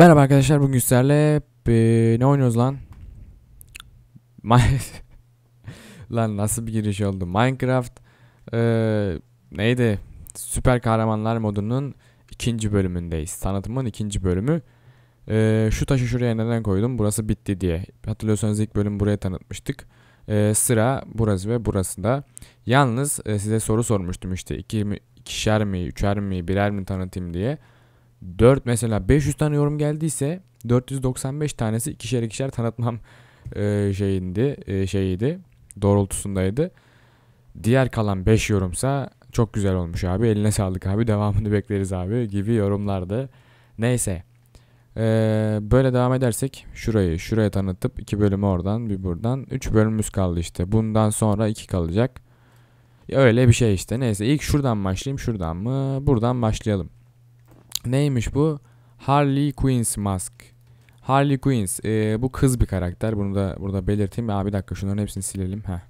Merhaba arkadaşlar bugün sizlerle e, ne oynuyoruz lan? Lan nasıl bir giriş oldu? Minecraft e, neydi? Süper kahramanlar modunun ikinci bölümündeyiz. Tanıtımın ikinci bölümü. E, şu taşı şuraya neden koydum? Burası bitti diye. Hatırlıyorsanız ilk bölüm buraya tanıtmıştık. E, sıra burası ve burası da. Yalnız e, size soru sormuştum işte iki ikişer mi, üçer mi, birer mi tanıtayım diye. 4 mesela 500 tane yorum geldiyse 495 tanesi ikişer ikişer tanıtmam e, şeyindi, e, şeyiydi, doğrultusundaydı. Diğer kalan 5 yorumsa çok güzel olmuş abi. Eline sağlık abi. Devamını bekleriz abi gibi yorumlardı. Neyse. E, böyle devam edersek şurayı şuraya tanıtıp iki bölümü oradan bir buradan 3 bölümümüz kaldı işte. Bundan sonra 2 kalacak. Öyle bir şey işte. Neyse ilk şuradan başlayayım. Şuradan mı? Buradan başlayalım. Neymiş bu? Harley Quinn's Mask. Harley Quinns. Ee, bu kız bir karakter. Bunu da burada belirteyim. Aa, bir dakika şunların hepsini silelim. Heh.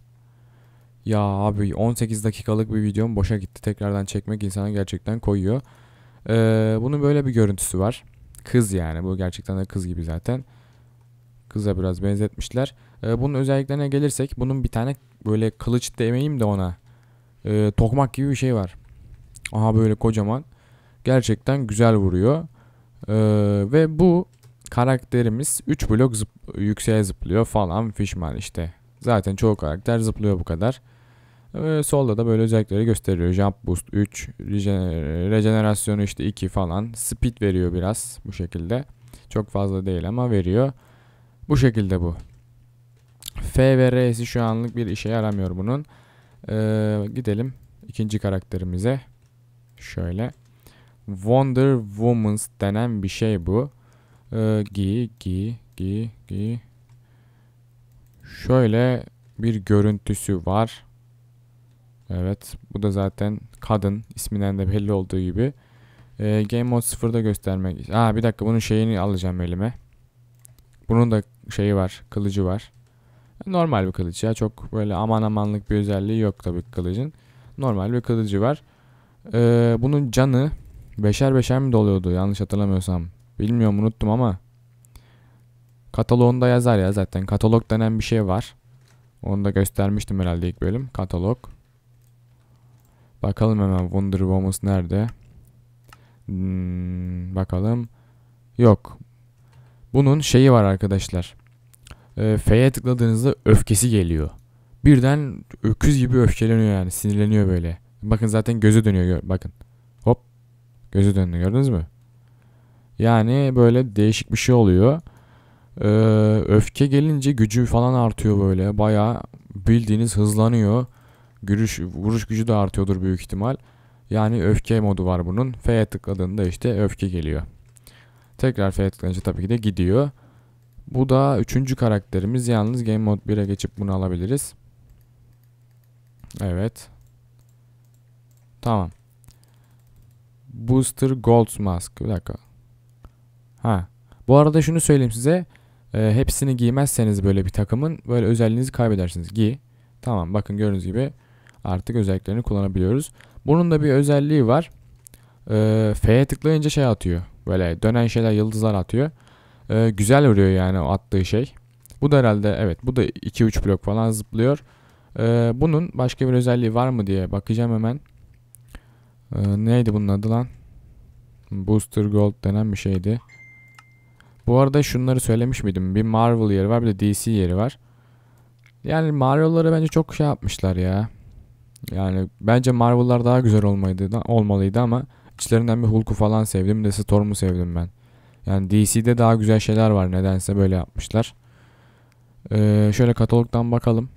Ya abi 18 dakikalık bir videom boşa gitti. Tekrardan çekmek insana gerçekten koyuyor. Ee, bunun böyle bir görüntüsü var. Kız yani. Bu gerçekten de kız gibi zaten. Kıza biraz benzetmişler. Ee, bunun özelliklerine gelirsek bunun bir tane böyle kılıç demeyeyim de ona. Ee, tokmak gibi bir şey var. Aha böyle kocaman gerçekten güzel vuruyor. Ee, ve bu karakterimiz 3 blok zıp yükseğe zıplıyor falan fişman işte. Zaten çoğu karakter zıplıyor bu kadar. Ee, solda da böyle özellikleri gösteriyor. Jump boost 3, regen- rejenerasyonu işte 2 falan. Speed veriyor biraz bu şekilde. Çok fazla değil ama veriyor. Bu şekilde bu. F ve R'si şu anlık bir işe yaramıyor bunun. Ee, gidelim ikinci karakterimize. Şöyle. Wonder Woman's denen bir şey bu. Ee, giy, giy, giy. Şöyle bir görüntüsü var. Evet, bu da zaten kadın isminden de belli olduğu gibi. Ee, Game Mode 0'da göstermek. Aa bir dakika bunun şeyini alacağım elime. Bunun da şeyi var, kılıcı var. Normal bir kılıç ya. Çok böyle aman amanlık bir özelliği yok tabii kılıcın. Normal bir kılıcı var. Ee, bunun canı Beşer beşer mi doluyordu yanlış hatırlamıyorsam. Bilmiyorum unuttum ama. Kataloğunda yazar ya zaten. Katalog denen bir şey var. Onu da göstermiştim herhalde ilk bölüm. Katalog. Bakalım hemen Wonder Woman nerede? Hmm, bakalım. Yok. Bunun şeyi var arkadaşlar. E, F'ye tıkladığınızda öfkesi geliyor. Birden öküz gibi öfkeleniyor yani. Sinirleniyor böyle. Bakın zaten gözü dönüyor. Bakın. Gözü döndü gördünüz mü? Yani böyle değişik bir şey oluyor. Ee, öfke gelince gücü falan artıyor böyle. Baya bildiğiniz hızlanıyor. Gürüş, vuruş gücü de artıyordur büyük ihtimal. Yani öfke modu var bunun. F'ye tıkladığında işte öfke geliyor. Tekrar F'ye tıklayınca tabii ki de gidiyor. Bu da üçüncü karakterimiz. Yalnız Game Mode 1'e geçip bunu alabiliriz. Evet. Tamam. Booster Gold Mask. Bir dakika. Ha. Bu arada şunu söyleyeyim size. E, hepsini giymezseniz böyle bir takımın böyle özelliğinizi kaybedersiniz. Giy. Tamam bakın gördüğünüz gibi artık özelliklerini kullanabiliyoruz. Bunun da bir özelliği var. E, F'ye tıklayınca şey atıyor. Böyle dönen şeyler yıldızlar atıyor. E, güzel vuruyor yani o attığı şey. Bu da herhalde evet bu da 2-3 blok falan zıplıyor. E, bunun başka bir özelliği var mı diye bakacağım hemen. Ee, neydi bunun adı lan? Booster Gold denen bir şeydi. Bu arada şunları söylemiş miydim? Bir Marvel yeri var bir de DC yeri var. Yani Marvel'ları bence çok şey yapmışlar ya. Yani bence Marvel'lar daha güzel olmalıydı, olmalıydı ama içlerinden bir Hulk'u falan sevdim. Bir de Storm'u sevdim ben. Yani DC'de daha güzel şeyler var. Nedense böyle yapmışlar. Ee, şöyle katalogdan bakalım.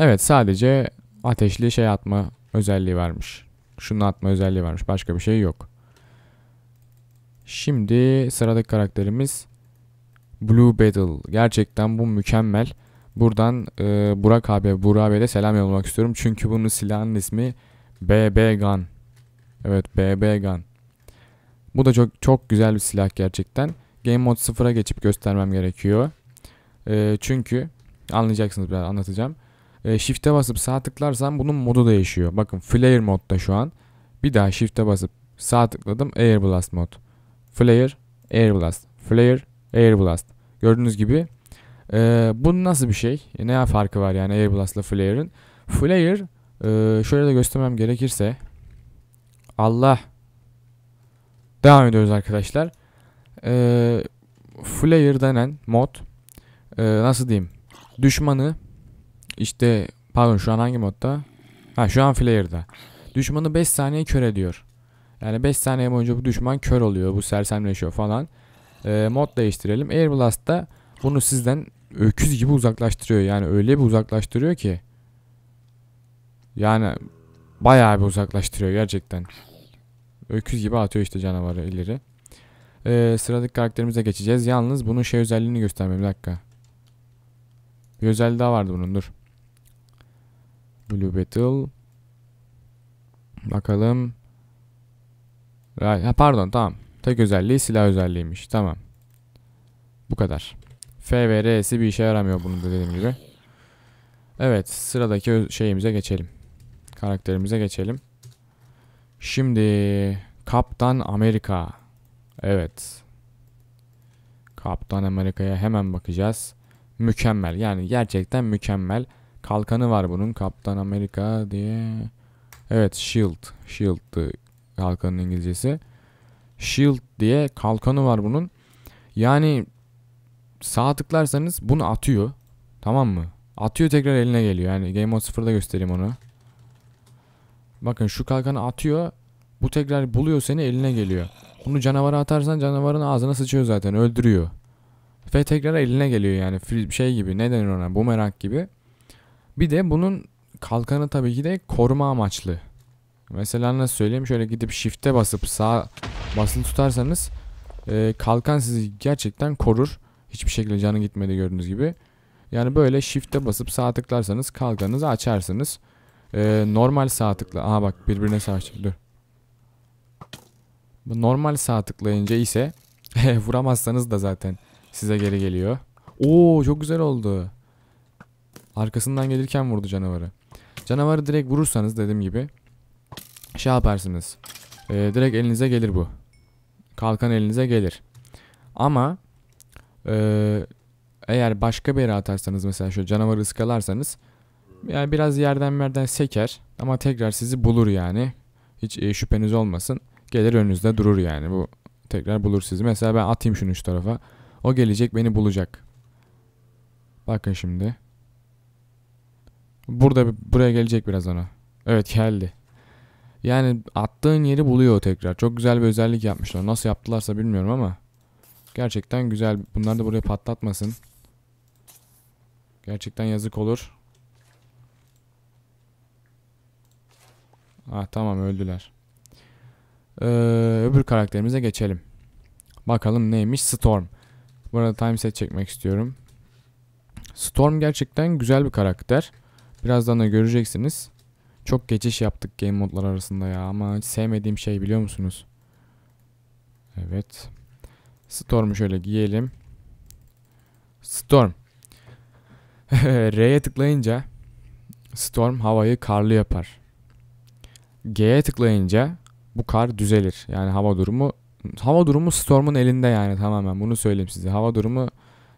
Evet sadece ateşli şey atma özelliği varmış. Şunu atma özelliği varmış. Başka bir şey yok. Şimdi sıradaki karakterimiz Blue Battle. Gerçekten bu mükemmel. Buradan e, Burak abi, Burak abiye de selam yollamak istiyorum. Çünkü bunun silahının ismi BB Gun. Evet BB Gun. Bu da çok çok güzel bir silah gerçekten. Game Mode 0'a geçip göstermem gerekiyor. E, çünkü anlayacaksınız ben anlatacağım. E, shift'e basıp sağ tıklarsam bunun modu değişiyor. Bakın Flare modda şu an. Bir daha shift'e basıp sağ tıkladım Air Blast mod. Flare Air Blast. Flare, Air Blast. Gördüğünüz gibi e, bu nasıl bir şey? E, ne farkı var yani Air Blast ile Flare'ın? Flare e, şöyle de göstermem gerekirse Allah devam ediyoruz arkadaşlar. E, Flare denen mod e, nasıl diyeyim? Düşmanı işte pardon şu an hangi modda? Ha şu an Flare'da. Düşmanı 5 saniye kör ediyor. Yani 5 saniye boyunca bu düşman kör oluyor. Bu sersemleşiyor falan. E, mod değiştirelim. Air Blast'ta bunu sizden öküz gibi uzaklaştırıyor. Yani öyle bir uzaklaştırıyor ki. Yani bayağı bir uzaklaştırıyor gerçekten. Öküz gibi atıyor işte canavarı ileri. Ee, sıradaki karakterimize geçeceğiz. Yalnız bunun şey özelliğini göstermem. Bir dakika. Bir özelliği daha vardı bunun dur. Blue Battle. Bakalım. Ha, pardon tamam. Tek özelliği silah özelliğiymiş. Tamam. Bu kadar. F bir işe yaramıyor bunun da dediğim gibi. Evet sıradaki şeyimize geçelim. Karakterimize geçelim. Şimdi Kaptan Amerika. Evet. Kaptan Amerika'ya hemen bakacağız. Mükemmel. Yani gerçekten mükemmel. Kalkanı var bunun. Kaptan Amerika diye. Evet Shield. Shield'dı kalkanın İngilizcesi. Shield diye kalkanı var bunun. Yani sağ tıklarsanız bunu atıyor. Tamam mı? Atıyor tekrar eline geliyor. Yani Game Mode 0'da göstereyim onu. Bakın şu kalkanı atıyor. Bu tekrar buluyor seni eline geliyor. Bunu canavara atarsan canavarın ağzına sıçıyor zaten öldürüyor. Ve tekrar eline geliyor yani şey gibi ne denir ona bumerang gibi. Bir de bunun kalkanı tabii ki de koruma amaçlı. Mesela nasıl söyleyeyim şöyle gidip shift'e basıp sağ basılı tutarsanız e, kalkan sizi gerçekten korur. Hiçbir şekilde canı gitmedi gördüğünüz gibi. Yani böyle shift'e basıp sağ tıklarsanız kalkanınızı açarsınız. E, normal sağ tıkla. Aha bak birbirine savaşacak dur. Normal sağ tıklayınca ise vuramazsanız da zaten size geri geliyor. Oo çok güzel oldu. Arkasından gelirken vurdu canavarı. Canavarı direkt vurursanız dediğim gibi şey yaparsınız. Ee, direkt elinize gelir bu. Kalkan elinize gelir. Ama e, eğer başka bir yere atarsanız mesela şu canavarı ıskalarsanız yani biraz yerden yerden seker ama tekrar sizi bulur yani. Hiç e, şüpheniz olmasın. Gelir önünüzde durur yani. Bu tekrar bulur sizi. Mesela ben atayım şunu şu tarafa. O gelecek beni bulacak. Bakın şimdi. Burada buraya gelecek biraz ona. Evet geldi. Yani attığın yeri buluyor tekrar. Çok güzel bir özellik yapmışlar. Nasıl yaptılarsa bilmiyorum ama. Gerçekten güzel. Bunlar da buraya patlatmasın. Gerçekten yazık olur. Ah tamam öldüler. Ee, öbür karakterimize geçelim. Bakalım neymiş? Storm. Bu arada time set çekmek istiyorum. Storm gerçekten güzel bir karakter. Birazdan da göreceksiniz. Çok geçiş yaptık game modlar arasında ya ama hiç sevmediğim şey biliyor musunuz? Evet. Storm'u şöyle giyelim. Storm. R'ye tıklayınca Storm havayı karlı yapar. G'ye tıklayınca bu kar düzelir. Yani hava durumu hava durumu Storm'un elinde yani tamamen bunu söyleyeyim size. Hava durumu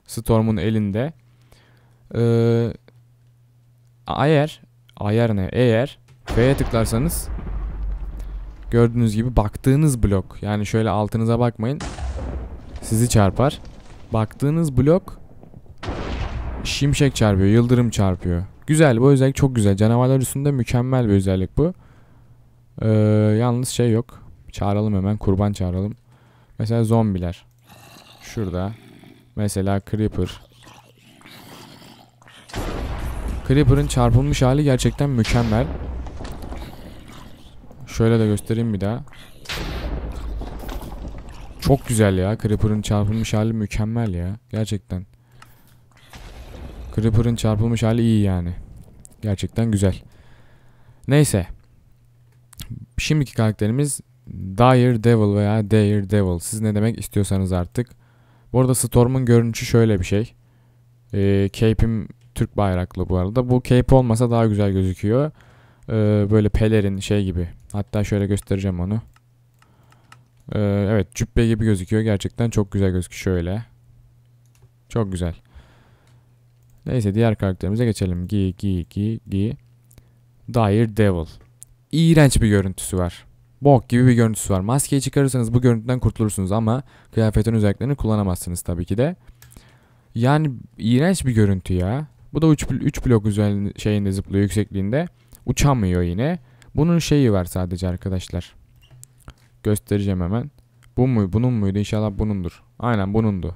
Storm'un elinde. Ee, eğer ayar ne? Eğer F'ye tıklarsanız gördüğünüz gibi baktığınız blok yani şöyle altınıza bakmayın sizi çarpar. Baktığınız blok şimşek çarpıyor, yıldırım çarpıyor. Güzel bu özellik çok güzel. Canavarlar üstünde mükemmel bir özellik bu. Ee, yalnız şey yok. Çağıralım hemen kurban çağıralım. Mesela zombiler. Şurada. Mesela Creeper. Creeper'ın çarpılmış hali gerçekten mükemmel. Şöyle de göstereyim bir daha. Çok güzel ya. Creeper'ın çarpılmış hali mükemmel ya. Gerçekten. Creeper'ın çarpılmış hali iyi yani. Gerçekten güzel. Neyse. Şimdiki karakterimiz Dire Devil veya Dare Devil. Siz ne demek istiyorsanız artık. Bu arada Storm'un görünüşü şöyle bir şey. Ee, Cape'im Türk bayraklı bu arada. Bu cape olmasa daha güzel gözüküyor. Ee, böyle pelerin şey gibi. Hatta şöyle göstereceğim onu. Ee, evet cübbe gibi gözüküyor. Gerçekten çok güzel gözüküyor. Şöyle. Çok güzel. Neyse diğer karakterimize geçelim. Gi gi gi gi. Dire Devil. İğrenç bir görüntüsü var. Bok gibi bir görüntüsü var. Maskeyi çıkarırsanız bu görüntüden kurtulursunuz ama kıyafetin özelliklerini kullanamazsınız tabii ki de. Yani iğrenç bir görüntü ya. Bu da 3, 3 blok üzerinde şeyinde zıplıyor yüksekliğinde. Uçamıyor yine. Bunun şeyi var sadece arkadaşlar. Göstereceğim hemen. Bu mu? Bunun muydu? İnşallah bunundur. Aynen bunundu.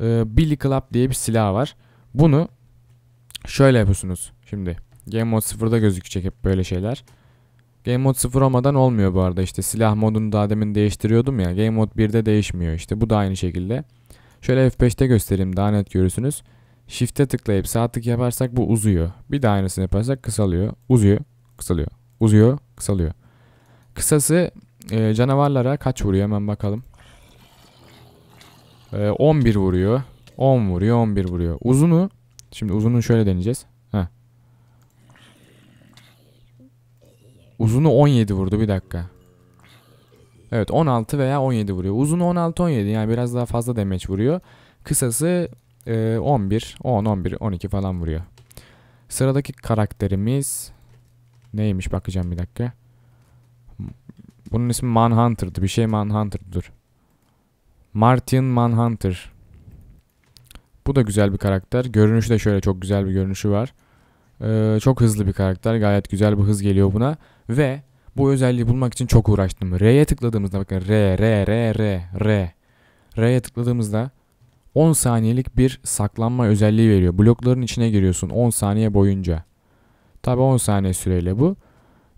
Ee, Billy Club diye bir silah var. Bunu şöyle yapıyorsunuz. Şimdi Game Mode 0'da gözükecek hep böyle şeyler. Game Mode 0 olmadan olmuyor bu arada. İşte silah modunu daha demin değiştiriyordum ya. Game Mode 1'de değişmiyor işte. Bu da aynı şekilde. Şöyle F5'te göstereyim daha net görürsünüz. Shift'e tıklayıp sağ tık yaparsak bu uzuyor. Bir de aynısını yaparsak kısalıyor. Uzuyor, kısalıyor. Uzuyor, kısalıyor. Kısası e, canavarlara kaç vuruyor hemen bakalım. E, 11 vuruyor. 10 vuruyor, 11 vuruyor. Uzunu, şimdi uzunu şöyle deneyeceğiz. Heh. Uzunu 17 vurdu bir dakika. Evet 16 veya 17 vuruyor. Uzunu 16-17 yani biraz daha fazla damage vuruyor. Kısası e, 11, 10, 11, 12 falan vuruyor. Sıradaki karakterimiz neymiş bakacağım bir dakika. Bunun ismi Manhunter'dı. Bir şey Manhunter'dır. Martin Manhunter. Bu da güzel bir karakter. Görünüşü de şöyle çok güzel bir görünüşü var. Ee, çok hızlı bir karakter. Gayet güzel bir hız geliyor buna. Ve bu özelliği bulmak için çok uğraştım. R'ye tıkladığımızda bakın R, R, R, R, R. R'ye tıkladığımızda 10 saniyelik bir saklanma özelliği veriyor. Blokların içine giriyorsun 10 saniye boyunca. Tabi 10 saniye süreyle bu.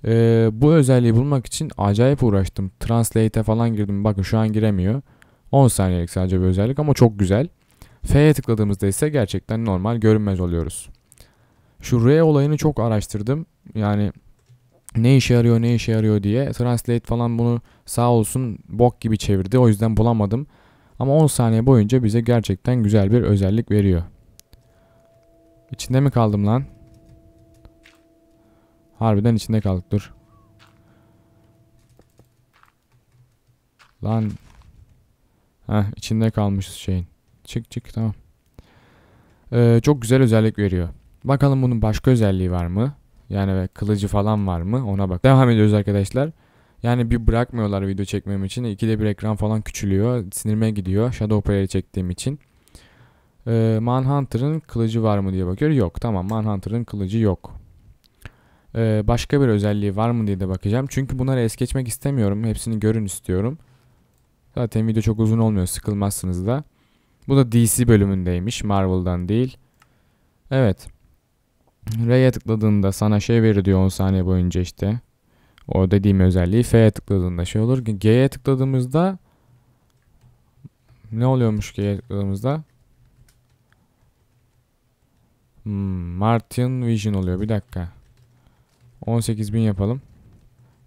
Ee, bu özelliği bulmak için acayip uğraştım. Translate'e falan girdim. Bakın şu an giremiyor. 10 saniyelik sadece bir özellik ama çok güzel. F'ye tıkladığımızda ise gerçekten normal görünmez oluyoruz. Şu R olayını çok araştırdım. Yani ne işe yarıyor ne işe yarıyor diye. Translate falan bunu sağ olsun bok gibi çevirdi. O yüzden bulamadım. Ama 10 saniye boyunca bize gerçekten güzel bir özellik veriyor. İçinde mi kaldım lan? Harbiden içinde kaldık dur. Lan. Heh içinde kalmışız şeyin. Çık çık tamam. Ee, çok güzel özellik veriyor. Bakalım bunun başka özelliği var mı? Yani kılıcı falan var mı? Ona bak. Devam ediyoruz arkadaşlar. Yani bir bırakmıyorlar video çekmem için. İkide bir ekran falan küçülüyor. Sinirime gidiyor. Shadow Player'i çektiğim için. Ee, Manhunter'ın kılıcı var mı diye bakıyor. Yok. Tamam Manhunter'ın kılıcı yok. Ee, başka bir özelliği var mı diye de bakacağım. Çünkü bunları es geçmek istemiyorum. Hepsini görün istiyorum. Zaten video çok uzun olmuyor. Sıkılmazsınız da. Bu da DC bölümündeymiş. Marvel'dan değil. Evet. R'ye tıkladığında sana şey verir diyor 10 saniye boyunca işte. O dediğim özelliği F'ye tıkladığında şey olur. G'ye tıkladığımızda ne oluyormuş G'ye tıkladığımızda? Hmm, Martin Vision oluyor. Bir dakika. 18.000 yapalım.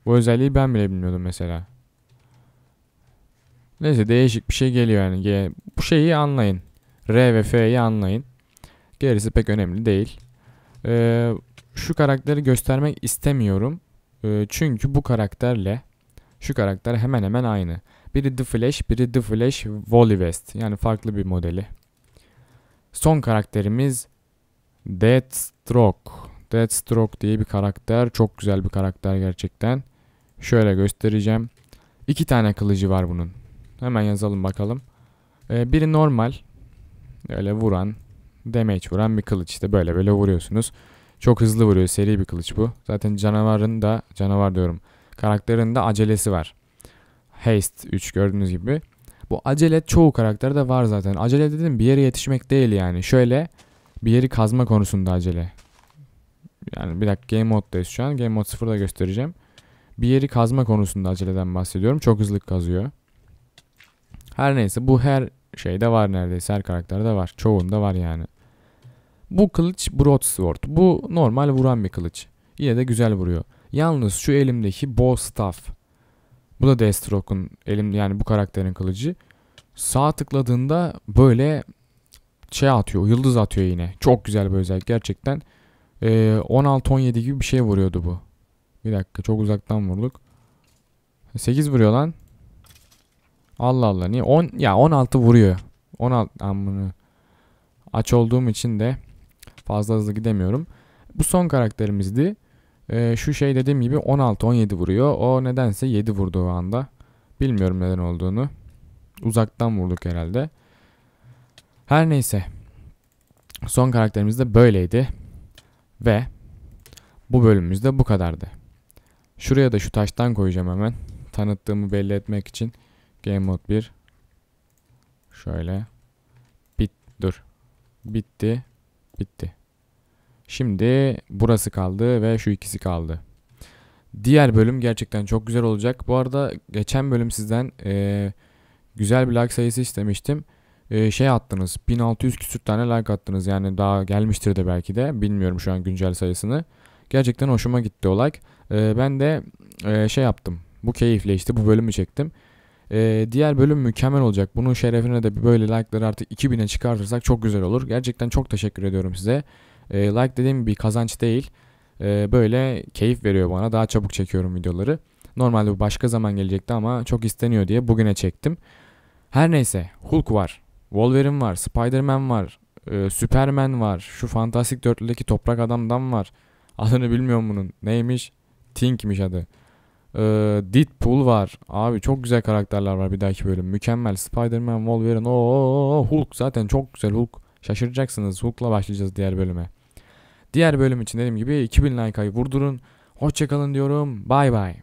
Bu özelliği ben bile bilmiyordum mesela. Neyse değişik bir şey geliyor yani. G bu şeyi anlayın. R ve F'yi anlayın. Gerisi pek önemli değil. Ee, şu karakteri göstermek istemiyorum. Ee, çünkü bu karakterle şu karakter hemen hemen aynı. Biri The Flash, biri The Flash Wally West. Yani farklı bir modeli. Son karakterimiz Deathstroke. Deathstroke diye bir karakter. Çok güzel bir karakter gerçekten. Şöyle göstereceğim. İki tane kılıcı var bunun. Hemen yazalım bakalım. Ee, biri normal. Öyle vuran, damage vuran bir kılıç. İşte böyle böyle vuruyorsunuz. Çok hızlı vuruyor. Seri bir kılıç bu. Zaten canavarın da canavar diyorum. Karakterin de acelesi var. Haste 3 gördüğünüz gibi. Bu acele çoğu karakterde var zaten. Acele dedim bir yere yetişmek değil yani. Şöyle bir yeri kazma konusunda acele. Yani bir dakika game moddayız şu an. Game mod 0'da göstereceğim. Bir yeri kazma konusunda aceleden bahsediyorum. Çok hızlı kazıyor. Her neyse bu her şeyde var neredeyse. Her karakterde var. Çoğunda var yani. Bu kılıç broadsword. Bu normal vuran bir kılıç. Yine de güzel vuruyor. Yalnız şu elimdeki bow staff. Bu da Deathstroke'un elim yani bu karakterin kılıcı. Sağ tıkladığında böyle şey atıyor, yıldız atıyor yine. Çok güzel bir özellik gerçekten. Ee, 16-17 gibi bir şey vuruyordu bu. Bir dakika çok uzaktan vurduk. 8 vuruyor lan. Allah Allah niye 10 ya 16 vuruyor. 16 amını aç olduğum için de fazla hızlı gidemiyorum. Bu son karakterimizdi. Ee, şu şey dediğim gibi 16-17 vuruyor. O nedense 7 vurdu o anda. Bilmiyorum neden olduğunu. Uzaktan vurduk herhalde. Her neyse. Son karakterimiz de böyleydi. Ve bu bölümümüz de bu kadardı. Şuraya da şu taştan koyacağım hemen. Tanıttığımı belli etmek için. Game Mode 1. Şöyle. Bit dur. Bitti. Bitti. Şimdi burası kaldı ve şu ikisi kaldı. Diğer bölüm gerçekten çok güzel olacak. Bu arada geçen bölüm sizden eee, güzel bir like sayısı istemiştim. Eee, şey attınız. 1600 küsür tane like attınız. Yani daha gelmiştir de belki de. Bilmiyorum şu an güncel sayısını. Gerçekten hoşuma gitti o like. Eee, ben de eee, şey yaptım. Bu keyifle işte bu bölümü çektim. Eee, diğer bölüm mükemmel olacak. Bunun şerefine de böyle like'ları artık 2000'e çıkartırsak çok güzel olur. Gerçekten çok teşekkür ediyorum size. Eee, like dediğim bir kazanç değil. Eee, böyle keyif veriyor bana. Daha çabuk çekiyorum videoları. Normalde bu başka zaman gelecekti ama çok isteniyor diye bugüne çektim. Her neyse Hulk var. Wolverine var. Spider-Man var. eee, Superman var. Şu Fantastik Dörtlü'deki Toprak Adam'dan var. Adını bilmiyorum bunun. Neymiş? Think'miş adı. Eee, Deadpool var. Abi çok güzel karakterler var bir dahaki bölüm. Mükemmel. Spider-Man, Wolverine. Oo, Hulk zaten çok güzel Hulk. Şaşıracaksınız. Hulk'la başlayacağız diğer bölüme. Diğer bölüm için dediğim gibi 2000 like'ı vurdurun. Hoşçakalın diyorum. Bay bay.